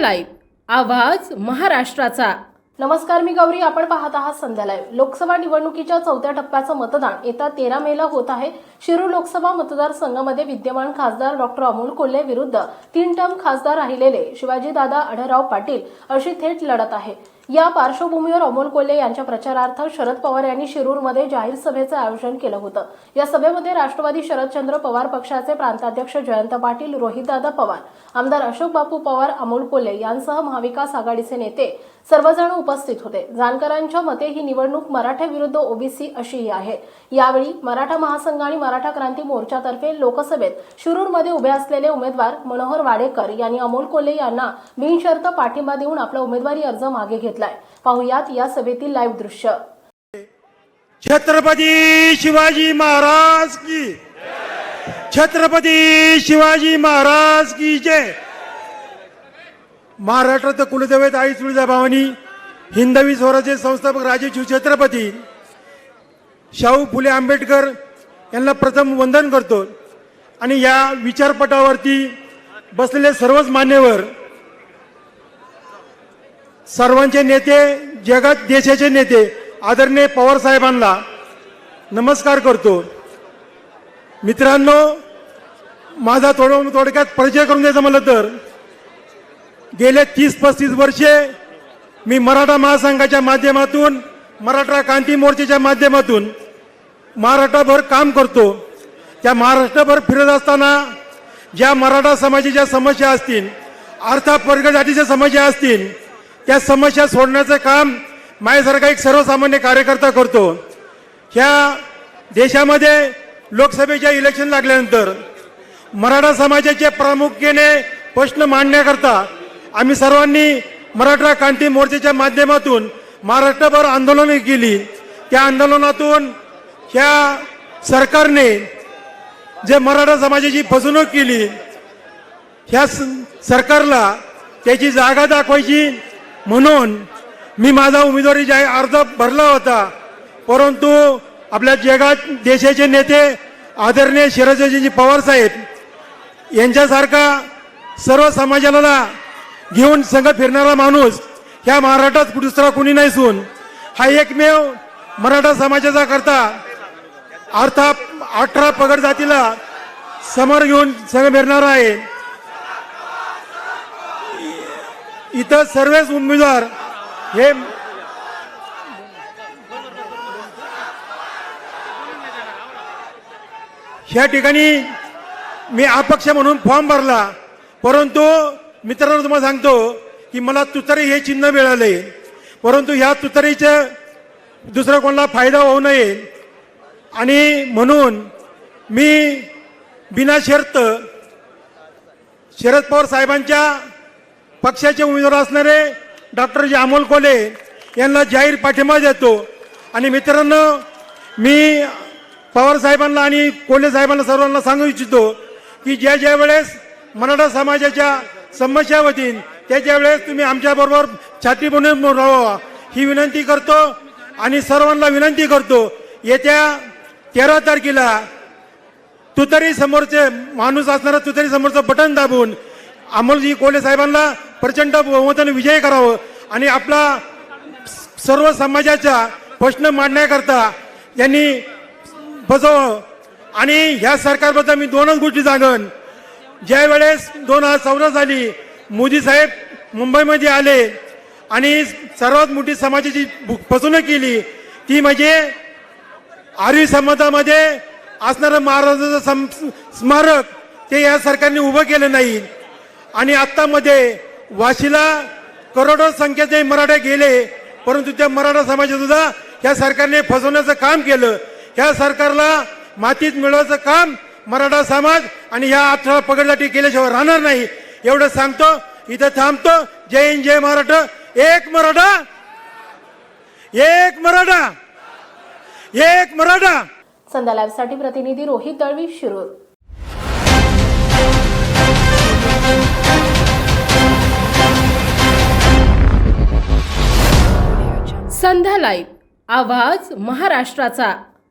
Live आवाज महाराष्ट्राचा. नमस्कार मी गौरी आपण पाहत आहात संध्या लाईव्ह लोकसभा निवडणुकीच्या चौथ्या टप्प्याचं मतदान येत्या तेरा मेला होत आहे. शिरूर लोकसभा मतदारसंघामध्ये विद्यमान खासदार डॉक्टर अमोल कोल्हे विरुद्ध तीन टर्म खासदार राहिलेले शिवाजीदादा आढळराव पाटील अशी थेट लढत आहे. या पार्श्वभूमीवर अमोल कोल्हे यांच्या प्रचारार्थ शरद पवार यांनी शिरूरमध्ये जाहीर सभेचं आयोजन केलं होतं. या सभेमध्ये राष्ट्रवादी शरदचंद्र पवार पक्षाचे प्रांताध्यक्ष जयंत पाटील रोहितदादा पवार आमदार अशोक बापू पवार अमोल कोल्हे यांसह महाविकास आघाडीचे नेते सर्वजण उपस्थित होते. जानकरांच्या मते ही निवडणूक मराठा विरुद्ध ओबीसी अशीही आहे. यावेळी मराठा महासंघ आणि मराठा क्रांती मोर्चातर्फे लोकसभेत शिरूरमध्ये उभे असलेले उमेदवार मनोहर वाडेकर यांनी अमोल कोल्हे यांना बिनशर्त पाठिंबा देऊन आपला उमेदवारी अर्ज मागे घेतलाय. पाहुयात या सभेतील लाईव्ह दृश्य. छत्रपती शिवाजी महाराज की छत्रपती शिवाजी महाराज की जय. महाराष्ट्रात कुलदेवेत आई तुळजाभवानी हिंदवी स्वराज्य संस्थापक राजेशिव छत्रपती शाहू फुले आंबेडकर यांना प्रथम वंदन करतो. आणि या विचारपटावरती बसलेले सर्वच मान्यवर सर्वांचे नेते जगात देशाचे नेते आदरणीय पवार साहेबांना नमस्कार करतो. मित्रांनो माझा थोडं थोडक्यात परिचय करून द्यायचा म्हणलं तर गेले तीस पस्तीस वर्षे मी मराठा महासंघाच्या माध्यमातून मराठा क्रांती मोर्चाच्या माध्यमातून महाराष्ट्रभर काम करतो. त्या महाराष्ट्रभर फिरत असताना ज्या मराठा समाजाच्या समस्या असतील अर्थात वर्ग जातीच्या समस्या असतील त्या समस्या सोडण्याचं काम माझ्यासारखा एक सर्वसामान्य कार्यकर्ता करतो. ह्या देशामध्ये लोकसभेच्या इलेक्शन लागल्यानंतर मराठा समाजाचे प्रामुख्याने प्रश्न मांडण्याकरता आम्ही सर्वांनी मराठा क्रांती मोर्चाच्या माध्यमातून महाराष्ट्रभर आंदोलने केली. त्या आंदोलनातून ह्या सरकारने जे मराठा समाजाची फसवणूक केली ह्या स- सरकारला त्याची जागा दाखवायची म्हणून मी माझा उमेदवारी जाहीर अर्ज भरला होता. परंतु आपल्या जगात देशाचे नेते आदरणीय शरदजी पवार साहेब यांच्यासारखा सर्व समाजाला घेऊन संघ फिरणारा माणूस ह्या महाराष्ट्रात दुसरा कुणी सून. हा एकमेव मराठा समाजाचा करता अर्थात अठरा पगड जातीला समोर घेऊन संघ फिरणारा आहे. इथं सर्वच उमेदवार हे ह्या ठिकाणी मी अपक्ष म्हणून फॉर्म भरला. परंतु मित्रांनो तुम्हाला सांगतो की मला तुतारी हे चिन्ह मिळाले. परंतु ह्या तुतारीचं दुसरा कोणाला फायदा होऊ नये. आणि म्हणून मी बिना शर्त शरद पवार साहेबांच्या पक्षाचे उमेदवार असणारे डॉक्टर जे अमोल कोले यांना जाहीर पाठिंबा देतो. आणि मित्रांनो मी पवार साहेबांना आणि कोले साहेबांना सर्वांना सांगू इच्छितो की ज्या ज्या वेळेस मराठा समाजाच्या समस्या होतील त्याच्या वेळेस तुम्ही आमच्याबरोबर छाती बनून राहावा ही विनंती करतो आणि सर्वांना विनंती करतो. येत्या तेरा तारखेला तुतारी समोरचे माणूस असणारा तुतारी समोरचं बटन दाबून अमोलजी कोले साहेबांना प्रचंड बहुमताने विजय करावं आणि आपला सर्व समाजाचा प्रश्न मांडण्याकरता यांनी बसव आणि ह्या सरकारबद्दल मी दोनच गोष्टी सांगन. ज्या वेळेस दोन हजार चौदा साली मोदी साहेब मुंबईमध्ये आले आणि सर्वात मोठी समाजाची भु- फसवणूक केली ती म्हणजे आर्वी समाजामध्ये असणारं महाराजाचं स्मारक ते या सरकारने उभं केलं नाही. आणि आत्तामध्ये वाशीला करोडो संख्येचे मराठे गेले परंतु त्या मराठा समाजात सुद्धा या सरकारने फसवण्याचं काम केलं. या सरकारला मातीत मिळवायचं काम मराठा समाज आणि ह्या अठरा पगडसाठी केल्याशिवाय राहणार नाही. एवढं सांगतो इथं थांबतो. जय हिंद जय मराठा एक मराठा एक मराठा एक मराठा. संध्या लाईव्हसाठी प्रतिनिधी रोहित दळवी शिरूर. लाईव्ह आवाज महाराष्ट्राचा.